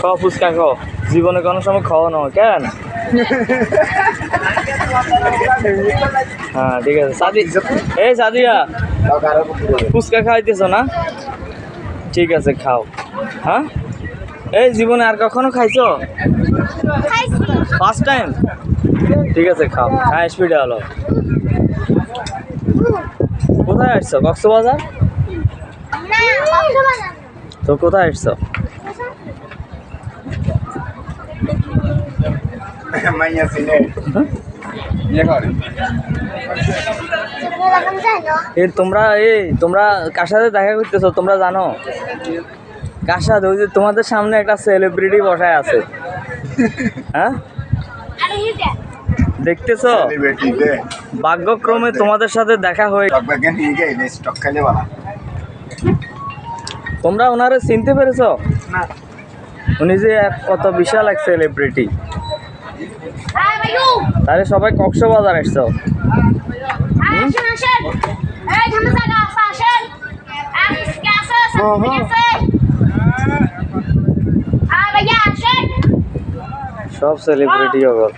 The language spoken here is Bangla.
খাও ফুচকা খাও। জীবনে কোনো সময় খাওয়া নয় কেন? হ্যাঁ ঠিক আছে। সাদি এই সাদিয়া ফুচকা খাইতেছ না? ঠিক আছে খাও। হ্যাঁ? এই জীবনে আর কখনো খাইছো? ফার্স্ট টাইম ঠিক আছে খাও। হ্যাঁ স্পিডে হলো কোথায় আসছো? কক্সবাজার? তো কোথায় আসছো? মাইয়া সিনে ইয়ে করে এ তোমরা এই তোমরা কার সাথে দেখা করতেছো? তোমরা জানো? কার সাথে? ওই যে তোমাদের সামনে একটা সেলিব্রিটি বসায় আছে। হ্যাঁ? দেখতেছো? ভাগ্যক্রমে তোমাদের সাথে দেখা হয়ে তোমরা ওনারে চিনতে পেরেছ? উনি যে এক কত বিশাল এক সেলিব্রিটি তাহলে সবাই কক্সবাজার আসছো। সব সেলিব্রিটি ওগল